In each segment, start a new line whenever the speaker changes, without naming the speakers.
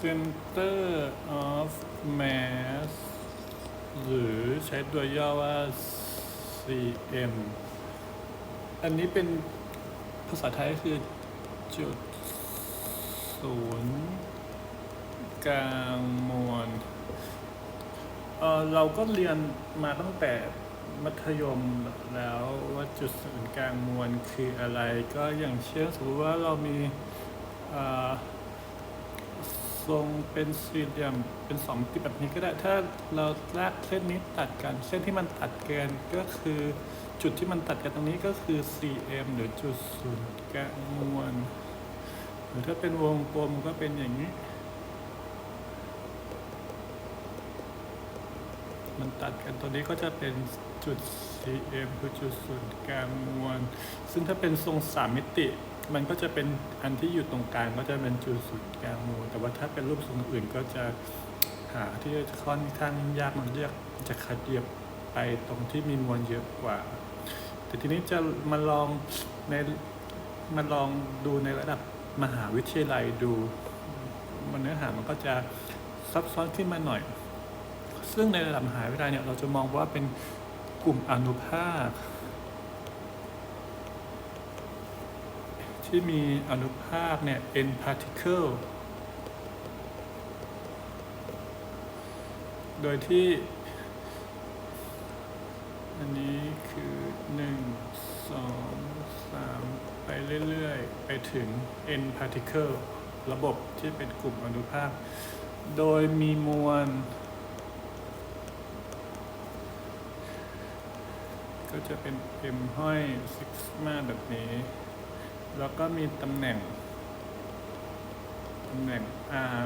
center of mass หรือใช้ตัวย่อว่า cm อันนี้เป็นภาษาไทยคือจุดศูนย์กลางมวลเเราก็เรียนมาตั้งแต่มัธยมแล้วว่าจุดศูนย์กลางมวลคืออะไร ก็อย่างเช่นสมมติว่าเรามีอ ทรงเป็นสี่เหลี่ยมเป็นสองมิติแบบนี้ก็ได้ ถ้าเราลากเส้นนี้ตัดกัน เส้นที่มันตัดกันก็คือจุดที่มันตัดกันตรงนี้ก็คือ cm หรือจุดศูนย์กลางมวลหรือถ้าเป็นวงกลมก็เป็นอย่างนี้ มันตัดกันตัวนี้ก็จะเป็นจุด cm คือจุดศูนย์กลางมวลซึ่งถ้าเป็นทรงสามมิติ มันก็จะเป็นอันที่อยู่ตรงกลางก็จะเป็นจุดศูนย์กลางมวลแต่ว่าถ้าเป็นรูปทรงอื่นก็จะหาที่ค่อนข้างยากมันเรียกจะขยับไปตรงที่มีมวลเยอะกว่า แต่ทีนี้จะมาลองในมาลองดูในระดับมหาวิทยาลัยดูมันเนื้อหามันก็จะซับซ้อนขึ้นมาหน่อย ซึ่งในระดับมหาวิทยาลัยเนี่ยเราจะมองว่าเป็นกลุ่มอนุภาค ที่มีอนุภาคเนี่ย n particle โดยที่ อันนี้คือ 1 2 3 ไปเรื่อยๆ ไปถึง n particle ระบบที่เป็นกลุ่มอนุภาค โดยมีมวล ก็จะเป็น m ห้อยซิกมาแบบนี้ แล้วก็มีตำแหน่งตำแหน่ง r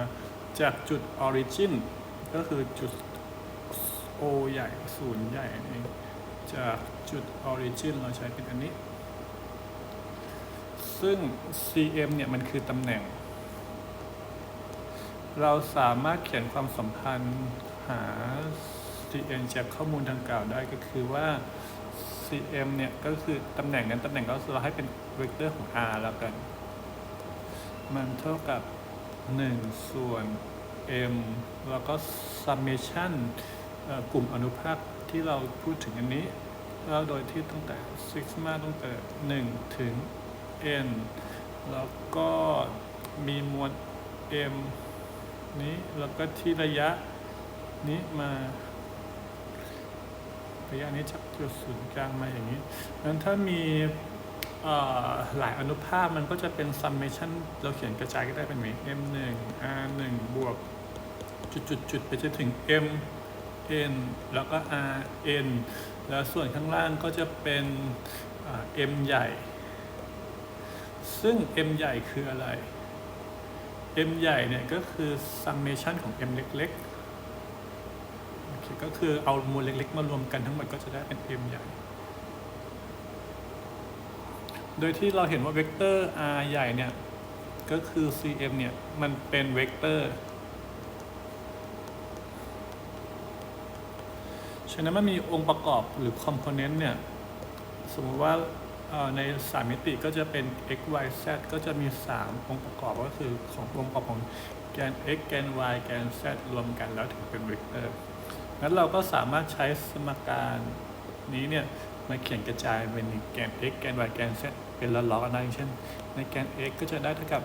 จากจุด origin ก็คือจุด o ใหญ่ศูนย์ใหญ่นั่นเองจากจุด origin เราใช้เป็นอันนี้ ซึ่ง cm เนี่ยมันคือตำแหน่ง เราสามารถเขียนความสัมพันธ์หา cm จากข้อมูลดังกล่าวได้ก็คือว่า cm เนี่ย ก็คือตำแหน่งนั้นตำแหน่งก็เราให้เป็นเวกเตอร์ของ r แล้วกัน มันเท่ากับ 1 ส่วน m แล้วก็ summation กลุ่มอนุภาคที่เราพูดถึงอันนี้ แล้วโดยที่ตั้งแต่ sigma ตั้งแต่ 1 ถึง n แล้วก็มีมวล m นี้ แล้วก็ที่ระยะนี้มา ระยะนี้จากจุดศูนย์กลางมาอย่างนี้นั้นถ้ามีหลายอนุภาคมันก็จะเป็น summation เราเขียนกระจายก็ได้เป็นแบบ m 1 r 1บวกจุดจุดจุดไปจนถึง m n แล้วก็ r n แล้วส่วนข้างล่างก็จะเป็น m ใหญ่ ซึ่ง m ใหญ่คืออะไร m ใหญ่เนี่ยก็คือ summation ของ m เล็กๆ ก็คือเอามวลเล็ก ๆ มารวมกันทั้งหมดก็จะได้เป็น m ใหญ่ โดยที่เราเห็นว่าเวกเตอร์ r ใหญ่เนี่ย ก็คือ cm เนี่ย มันเป็นเวกเตอร์ ฉะนั้นมันมีองค์ประกอบหรือคอมโพเนนต์เนี่ย สมมติว่าในสามมิติก็จะเป็น x y z ก็จะมี 3 องค์ประกอบก็คือขององค์ประกอบของแกน x แกน y แกน z รวมกันแล้วถึงเป็นเวกเตอร์ งั้นเราก็สามารถใช้สมการนี้เนี่ยมาเขียนกระจายเป็นแกน x แกน y แกน z เป็นล้อกันได้อย่างเช่น ในแกน x ก็จะได้เท่ากับ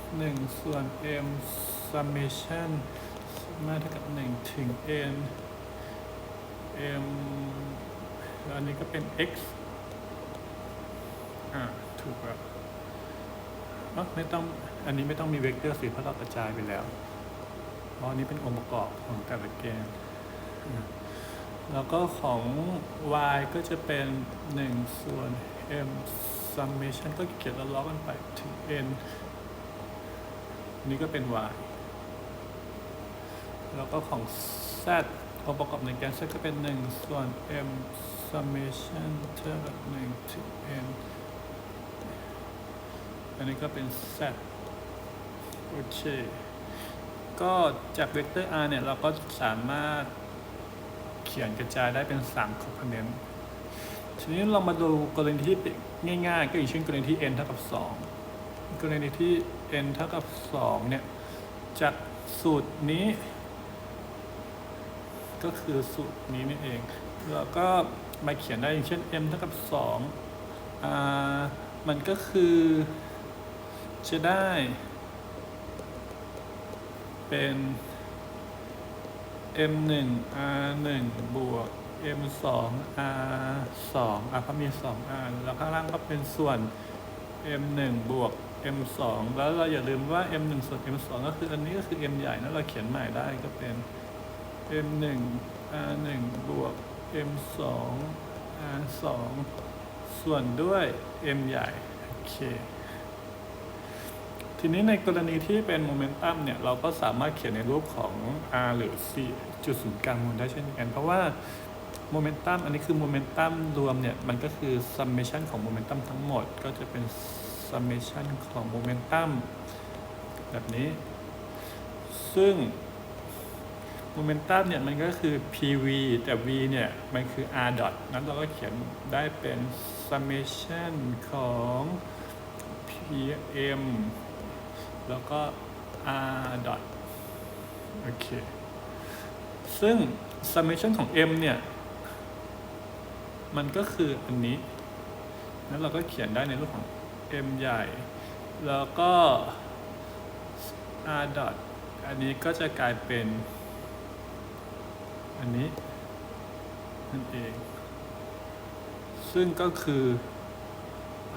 1 ส่วน m summation มาเท่ากับ 1 ถึง n m อันนี้ก็เป็น x อ่า ถูกแล้วไม่ต้อง อันนี้ไม่ต้องมีเวกเตอร์สิเพราะเรากระจายไปแล้วเพราะอันนี้เป็นองค์ประกอบของแต่ละแกน แล้วก็ของ y ก็จะเป็น 1 ส่วน m summation ก็เขียนล้อๆกันไปถึง n อันนี้ก็เป็น y แล้วก็ของ z องค์ประกอบในแกน z ก็เป็น 1 ส่วน m summation เท่ากับ1ถึง n อันนี้ก็เป็น z โอเค ก็จากเวกเตอร์ r เนี่ย เราก็สามารถ ขียนกระจายได้เป็น3 component ทีนี้เรามาดูกรณีที่ง่ายๆ ก็อย่างเช่นกรณีที่ n เท่ากับ 2 กรณีที่ n เท่ากับ 2 เนี่ย จากสูตรนี้ ก็คือสูตรนี้นี่เองแล้วก็มาเขียนได้อย่างเช่น m เท่ากับ2อ่ามันก็คือจะได้เป็น m 1 r 1บวก m 2 r 2อะเขามี2อันแล้วข้างล่างก็เป็นส่วน m 1บวก m 2แล้วเราอย่าลืมว่า m 1ส่วน m 2ก็คืออันนี้ก็คือ m ใหญ่นะเราเขียนใหม่ได้ก็เป็น m 1 r 1บวก m 2 r 2ส่วนด้วย m ใหญ่ โอเค ทีนี้ในกรณีที่เป็นโมเมนตัมเนี่ยเราก็สามารถเขียนในรูปของ r หรือ c จุดศูนย์กลางมูลได้เช่นกัน เพราะว่าโมเมนตัมอันนี้คือโมเมนตัมรวมเนี่ยมันก็คือ summation ของโมเมนตัมทั้งหมด ก็จะเป็น summation ของโมเมนตัมแบบนี้ ซึ่งโมเมนตัมเนี่ยมันก็คือ pv แต่ v เนี่ยมันคือ r dot นั้นเราก็เขียนได้เป็น summation ของ pm แล้วก็ r dot โอเค ซึ่ง summation ของ m เนี่ย มันก็คืออันนี้ นั้นเราก็เขียนได้ในรูปของ m ใหญ่ แล้วก็ r dot อันนี้ก็จะกลายเป็น อันนี้ นั่นเอง ซึ่งก็คือ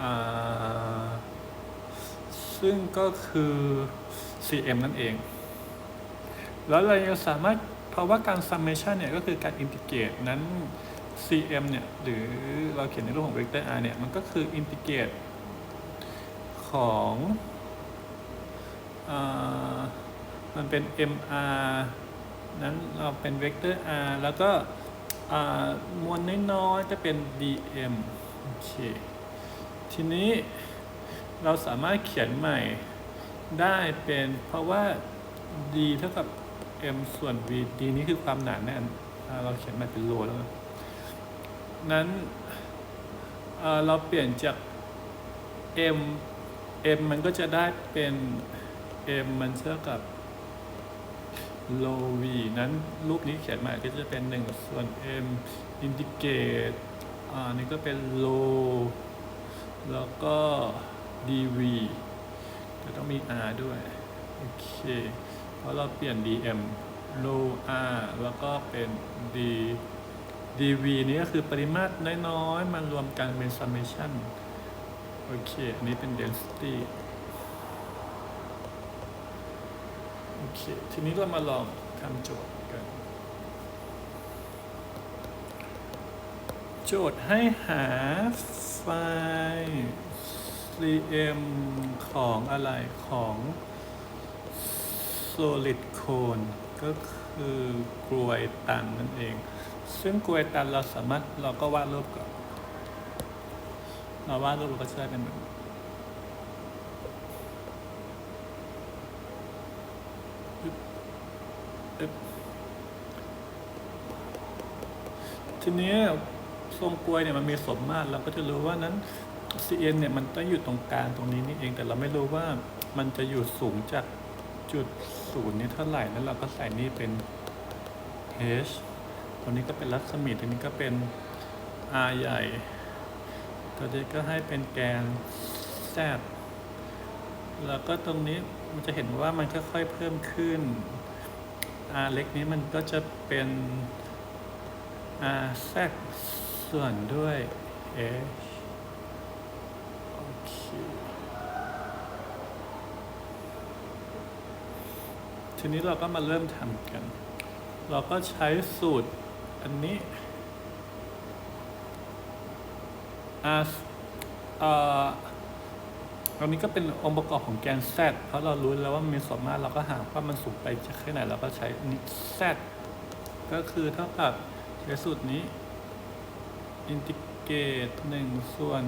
อ ซึ่งก็คือ cm นั่นเอง แล้วเรายังสามารถเพราะว่าการ summation เนี่ยก็คือการ integrate นั้น cm เนี่ยหรือเราเขียนในรูปของ vector r เนี่ยมันก็คือ integrate ของอมันเป็น mr นั้นเราเป็น vector r แล้วก็มวลน้อยๆจะเป็น dm โอเค ทีนี้ เราสามารถเขียนใหม่ได้เป็นเพราะว่า d เท่ากับ m ส่วน v d นี้คือความหนาแน่นเราเขียนใหม่เป็นโลแล้วนั้นเเราเปลี่ยนจาก m m มันก็จะได้เป็น m มันเท่ากับ low v นั้นรูปนี้เขียนใหม่ก็จะเป็น 1 ส่วน m indicate อ่านี่ก็เป็น low แล้วก็ dv จะต้องมี r ด้วย โอเค เพราะเราเปลี่ยน dm low r แล้วก็เป็น d dv นี้ก็คือปริมาตรน้อยๆมันรวมกันเป็น summation โอเค อันนี้เป็น density โอเค ทีนี้เรามาลองทำโจทย์กัน โจทย์ให้หาไฟล์ cm ของอะไรของ solid cone ก็คือกลวยตันนั่นเอง ซึ่งกลวยตันเราสามารถเราก็วาดรูปก่อนเราวาดรูปเราก็จะได้เป็นแบบทีนี้ทรงกลวยเนี่ยมันมีสมมาตรเราก็จะรู้ว่านั้น cn เนี่ยมันต้องอยู่ตรงกลางตรงนี้นี่เองแต่เราไม่รู้ว่ามันจะอยู่สูงจากจุดศูนย์นี้เท่าไหร่แล้วเราก็ใส่นี่เป็น h ตัวนี้ก็เป็นรัศมีตัวนี้ก็เป็น r ใหญ่ ตัวนี้ก็ให้เป็นแกน z แล้วก็ตรงนี้มันจะเห็นว่ามันค่อยๆเพิ่มขึ้น r เล็กนี้มันก็จะเป็น r z ส่วนด้วย h โอเค ทีนี้เราก็มาเริ่มทำกัน เราก็ใช้สูตรอันนี้ r เอ่ออันนี้ก็เป็นองค์ประกอบของแกน z เพราะเรารู้แล้วว่ามันมีสมมาตรเราก็หาว่ามันสูงไปจากแค่ไหนเราก็ใช้นนี้ z ก็คือเท่ากับใช้สูตรนี้อินทิเกรตหนึ่งส่วน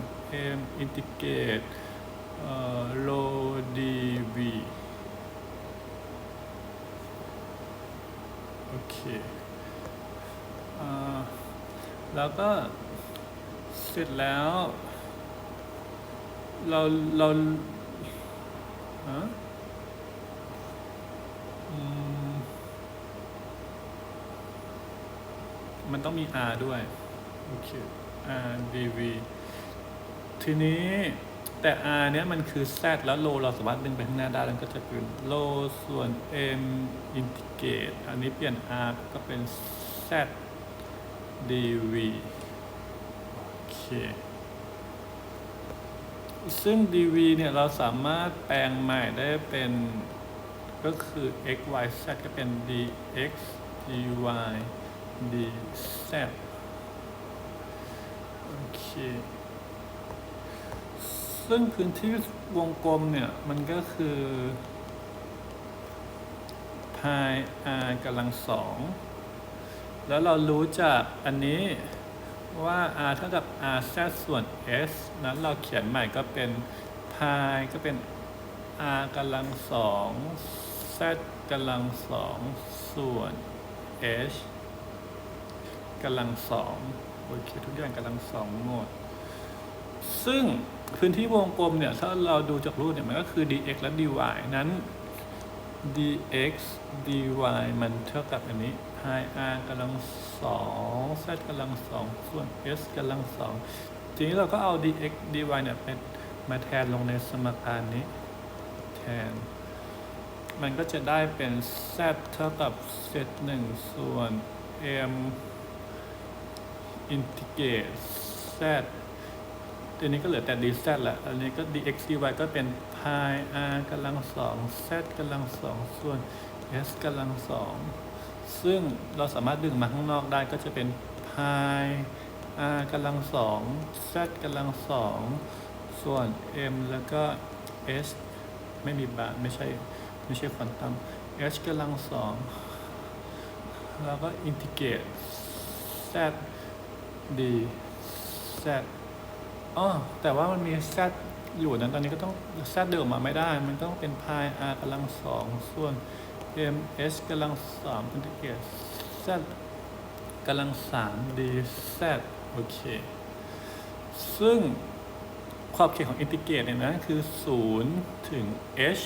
M Integrate low DV โอเคแล้วก็เสร็จแล้ว เรา เราฮะมันต้องมี R ด้วย โอเค R DV ทีนี้แต่ r เนี้ยมันคือ z แล้วโลเราสามารถดึงไปข้างหน้าได้แล้วก็จะเป็นโลส่วน m อินทิเกตอันนี้เปลี่ยน r ก็เป็น z dv โอเคซึ่ง dv เนี่ยเราสามารถแปลงใหม่ได้เป็นก็คือ x y z ก็เป็น dx dy dz โอเค ซึ่งพื้นที่วงกลมเนี่ยมันก็คือ pi r กำลังสอง แล้วเรารู้จากอันนี้ว่า r เท่ากับ r z ส่วน s นั้นเราเขียนใหม่ก็เป็น pi ก็เป็น r กำลังสอง z กำลังสองส่วน h กำลังสองโอเคทุกอย่างกำลังสองหมด ซึ่งพื้นที่วงกลมเนี่ย ถ้าเราดูจากรูปเนี่ย มันก็คือ dx และ dy นั้น dx dy มันเท่ากับอันนี้ pi r กำลังสอง z กำลังสองส่วน s กำลังสองทีนี้เราก็เอา dx dy เนี่ยเป็นมาแทนลงในสมการนี้ แทน มันก็จะได้เป็น z เท่ากับเศษหนึ่งส่วน m อินทิเกรต z ทีนี้ก็เหลือแต่ dz แหละอันนี้ก็ dx dy ก็เป็น pi r กำลังสอง z กำลังสองส่วน s กำลังสองซึ่งเราสามารถดึงมาข้างนอกได้ก็จะเป็น pi r กำลังสอง z กำลังสองส่วน m แล้วก็ s ไม่มีบาไม่ใช่ไม่ใช่ควอนตัม h กำลังสองแล้วก็อินทิเกรต z d z อ๋อแต่ว่ามันมี z อยู่นั้นตอนนี้ก็ต้อง z เดินออกมาไม่ได้ มันต้องเป็น pi r กำลังสองส่วน m h กำลังสามอินทิเกรต z กำลังสาม d z โอเค ซึ่งขอบเขตของอินทิเกรตเนี่ยนะคือ 0 ถึง h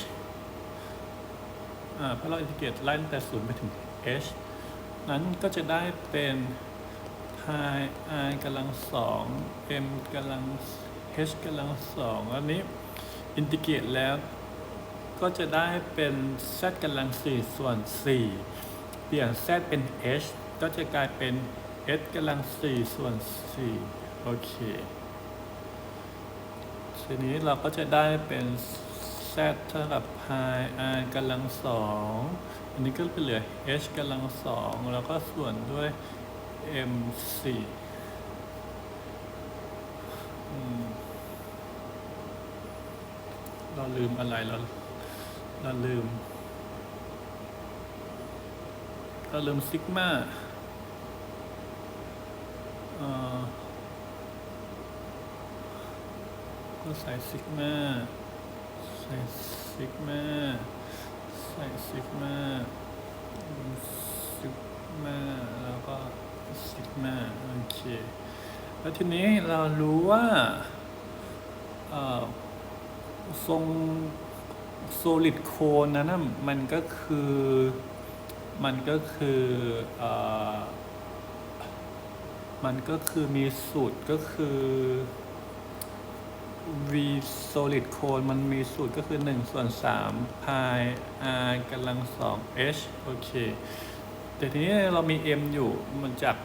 อ่าเพราะเราอินทิเกรตไล่ตั้งแต่ 0 ไปถึง h นั้นก็จะได้เป็น pi r กำลังสอง m กำลัง h กำลังสองอันนี้อินทิเกรตแล้วก็จะได้เป็น z กำลังสี่ส่วน 4 เปลี่ยน z เป็น h ก็จะกลายเป็น h กำลังสี่ส่วน4โอเคทีนี้เราก็จะได้เป็น z เท่ากับ pi r กำลังสองอันนี้ก็เป็นเหลือ h กำลังสองแล้วก็ส่วนด้วย m สี่เราลืมอะไรเราเราลืม เราลืมซิกมาเอ่อก็ใส่ซิกมาใส่ซิกมาใส่ซิกมาซิกมาแล้วก็ ซิกมาโอเค แล้วทีนี้เรารู้ว่าทรง solid cone นั้นะมันก็คือมันก็คืออมันก็คือมีสูตรก็คือ v solid cone มันมีสูตรก็คือ 1 ส่วน3 pi r กำลัง2 h โอเค แต่ทีนี้เรามี m อยู่มันจาก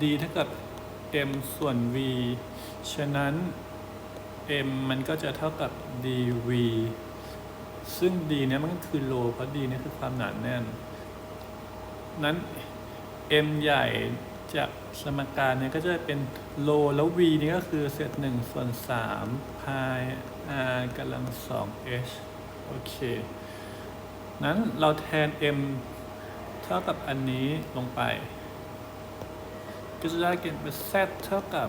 d เท่ากับ m ส่วน v ฉะนั้น m มันก็จะเท่ากับ dv ซึ่ง d เนี่ยมันก็คือโลเพราะ d เนี่ยคือความหนาแน่น นั้น m ใหญ่จากสมการเนี่ยก็จะเป็นโลแล้ว v นี่ก็คือเศษหนึ่งส่วนสาม pi r กำลังสอง h โอเค นั้นเราแทน m เท่ากับอันนี้ลงไป ก็จะได้เกณฑ์เป็น z เท่ากับ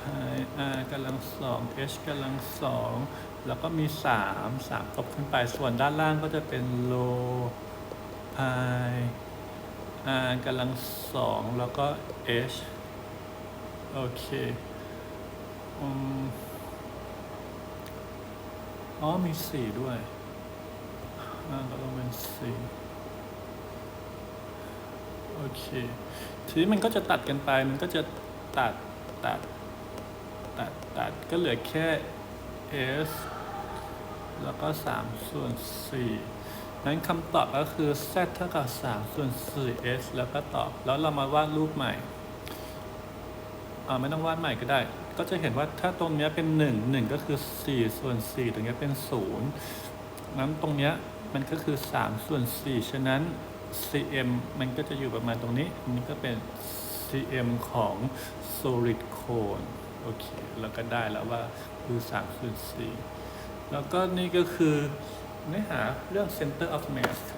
pi r กำลังสอง h กำลังสองแล้วก็มี 3 3ตบขึ้นไปส่วนด้านล่างก็จะเป็นโล pi r กำลังสองแล้วก็ h โอเคอ๋อมี 4 ด้วย อ่าก็ต้องเป็น4โโอเค ทีนี้มันก็จะตัดกันไป มันก็จะตัดตัดตัดตัดก็เหลือแค่ s แล้วก็ 3 ส่วน4นั้นคำตอบก็คือ z เท่ากับ 3 ส่วน 4s แล้วก็ตอบ แล้วเรามาวาดรูปใหม่อ่าไม่ต้องวาดใหม่ก็ได้ ก็จะเห็นว่าถ้าตรงเนี้ยเป็น 1 1 ก็คือ 4 ส่วน4ตรงเนี้ยเป็น 0 นั้นตรงเนี้ย มันก็คือ 3 ส่วน 4 ฉะนั้น cm มันก็จะอยู่ประมาณตรงนี้นี่ก็เป็น cm ของ solid cone โอเคแล้วก็ได้แล้วว่าคือ3ส่วน4แล้วก็นี่ก็คือเนื้อหาเรื่อง center of mass ครับ